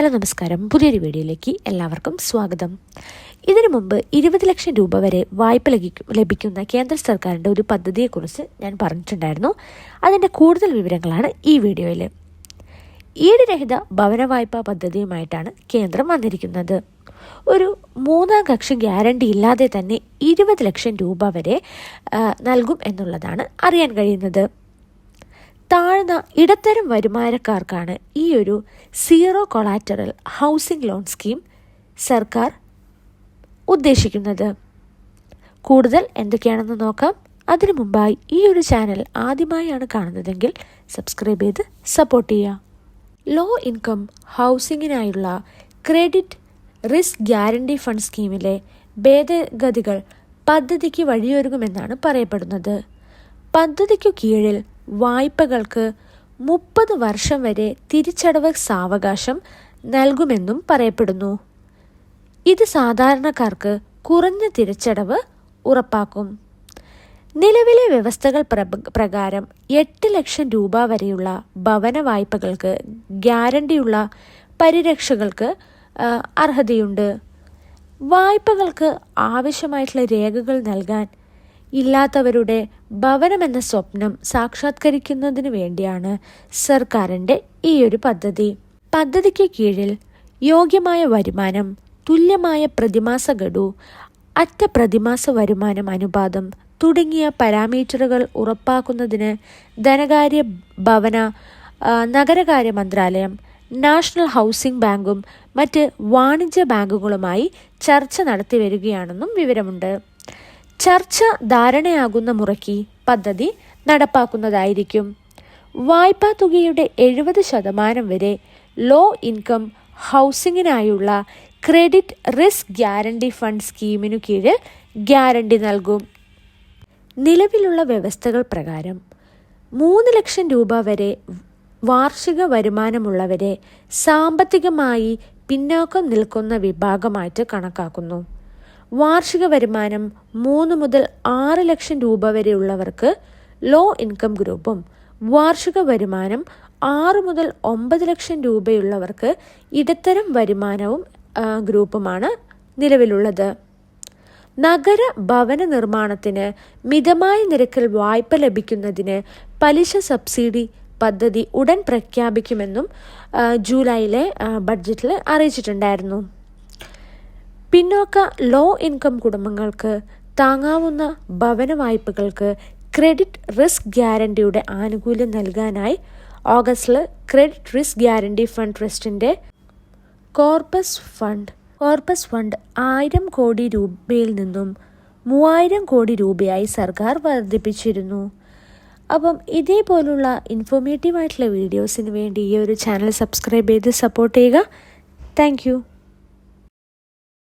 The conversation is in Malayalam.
ഹലോ നമസ്കാരം. പുതിയൊരു വീഡിയോയിലേക്ക് എല്ലാവർക്കും സ്വാഗതം. ഇതിനു മുമ്പ് ഇരുപത് ലക്ഷം രൂപ വരെ വായ്പ ലഭിക്കും ലഭിക്കുന്ന കേന്ദ്ര സർക്കാരിന്റെ ഒരു പദ്ധതിയെക്കുറിച്ച് ഞാൻ പറഞ്ഞിട്ടുണ്ടായിരുന്നു. അതിന്റെ കൂടുതൽ വിവരങ്ങളാണ് ഈ വീഡിയോയിൽ ഈടുരഹിത ഭവന വായ്പാ പദ്ധതിയുമായിട്ടാണ് കേന്ദ്രം വന്നിരിക്കുന്നത്. ഒരു മൂന്നാം കക്ഷി ഗ്യാരണ്ടി ഇല്ലാതെ തന്നെ ഇരുപത് ലക്ഷം രൂപ വരെ നൽകും എന്നുള്ളതാണ് അറിയാൻ കഴിയുന്നത്. താഴ്ന്ന ഇടത്തരം വരുമാനക്കാർക്കാണ് ഈ ഒരു zero collateral housing loan scheme സർക്കാർ ഉദ്ദേശിക്കുന്നത്. കൂടുതൽ എന്തൊക്കെയാണെന്ന് നോക്കാം. അതിനു മുമ്പായി ഈ ഒരു ചാനൽ ആദ്യമായാണ് കാണുന്നതെങ്കിൽ സബ്സ്ക്രൈബ് ചെയ്ത് സപ്പോർട്ട് ചെയ്യുക. ലോ ഇൻകം ഹൗസിങ്ങിനായുള്ള ക്രെഡിറ്റ് റിസ്ക് ഗ്യാരണ്ടി ഫണ്ട് സ്കീമിലെ ഭേദഗതികൾ പദ്ധതിക്ക് വഴിയൊരുങ്ങുമെന്നാണ് പറയപ്പെടുന്നത്. പദ്ധതിക്കു കീഴിൽ വായ്പകൾക്ക് മുപ്പത് വർഷം വരെ തിരിച്ചടവ് സാവകാശം നൽകുമെന്നും പറയപ്പെടുന്നു. ഇത് സാധാരണക്കാർക്ക് കുറഞ്ഞ തിരിച്ചടവ് ഉറപ്പാക്കും. നിലവിലെ വ്യവസ്ഥകൾ പ്രകാരം എട്ട് ലക്ഷം രൂപ വരെയുള്ള ഭവന വായ്പകൾക്ക് ഗ്യാരണ്ടിയുള്ള പരിരക്ഷകൾക്ക് അർഹതയുണ്ട്. വായ്പകൾക്ക് ആവശ്യമായിട്ടുള്ള രേഖകൾ നൽകാൻ ഇല്ലാത്തവരുടെ ഭവനമെന്ന സ്വപ്നം സാക്ഷാത്കരിക്കുന്നതിന് വേണ്ടിയാണ് സർക്കാരിന്റെ ഈ ഒരു പദ്ധതി. പദ്ധതിക്ക് കീഴിൽ യോഗ്യമായ വരുമാനം തുല്യമായ പ്രതിമാസ ഗഡു അറ്റ പ്രതിമാസ വരുമാനം അനുപാതം തുടങ്ങിയ പാരാമീറ്ററുകൾ ഉറപ്പാക്കുന്നതിന് ധനകാര്യ ഭവന നഗരകാര്യ മന്ത്രാലയം നാഷണൽ ഹൗസിംഗ് ബാങ്കും മറ്റ് വാണിജ്യ ബാങ്കുകളുമായി ചർച്ച നടത്തി വരികയാണെന്നും വിവരമുണ്ട്. ചർച്ച ധാരണയാകുന്ന മുറയ്ക്ക് പദ്ധതി നടപ്പാക്കുന്നതായിരിക്കും. വായ്പാ തുകയുടെ എഴുപത് ശതമാനം വരെ ലോ ഇൻകം ഹൗസിങ്ങിനായുള്ള ക്രെഡിറ്റ് റിസ്ക് ഗ്യാരണ്ടി ഫണ്ട് സ്കീമിനു കീഴിൽ ഗ്യാരണ്ടി നൽകും. നിലവിലുള്ള വ്യവസ്ഥകൾ പ്രകാരം മൂന്ന് ലക്ഷം രൂപ വരെ വാർഷിക വരുമാനമുള്ളവരെ സാമ്പത്തികമായി പിന്നോക്കം നിൽക്കുന്ന വിഭാഗമായിട്ട് കണക്കാക്കുന്നു. വാർഷിക വരുമാനം മൂന്ന് മുതൽ ആറ് ലക്ഷം രൂപ വരെയുള്ളവർക്ക് ലോ ഇൻകം ഗ്രൂപ്പും വാർഷിക വരുമാനം ആറ് മുതൽ ഒമ്പത് ലക്ഷം രൂപയുള്ളവർക്ക് ഇടത്തരം വരുമാനവും ഗ്രൂപ്പുമാണ് നിലവിലുള്ളത്. നഗര ഭവന നിർമ്മാണത്തിന് മിതമായ നിരക്കിൽ വായ്പ ലഭിക്കുന്നതിന് പലിശ സബ്സിഡി പദ്ധതി ഉടൻ പ്രഖ്യാപിക്കുമെന്നും ജൂലൈയിലെ ബഡ്ജറ്റിൽ അറിയിച്ചിട്ടുണ്ടായിരുന്നു. പിന്നോക്ക ലോ ഇൻകം കുടുംബങ്ങൾക്ക് താങ്ങാവുന്ന ഭവന വായ്പകൾക്ക് ക്രെഡിറ്റ് റിസ്ക് ഗ്യാരണ്ടിയുടെ ആനുകൂല്യം നൽകാനായി ഓഗസ്റ്റിൽ ക്രെഡിറ്റ് റിസ്ക് ഗ്യാരണ്ടി ഫണ്ട് ട്രസ്റ്റിന്റെ കോർപ്പസ് ഫണ്ട് കോർപ്പസ് ഫണ്ട് ആയിരം കോടി രൂപയിൽ നിന്നും മൂവായിരം കോടി രൂപയായി സർക്കാർ വർദ്ധിപ്പിച്ചിരുന്നു. അപ്പം ഇതേപോലുള്ള ഇൻഫോർമേറ്റീവ് ആയിട്ടുള്ള വീഡിയോസിന് വേണ്ടി ഈ ഒരു ചാനൽ സബ്സ്ക്രൈബ് ചെയ്ത് സപ്പോർട്ട് ചെയ്യുക. താങ്ക്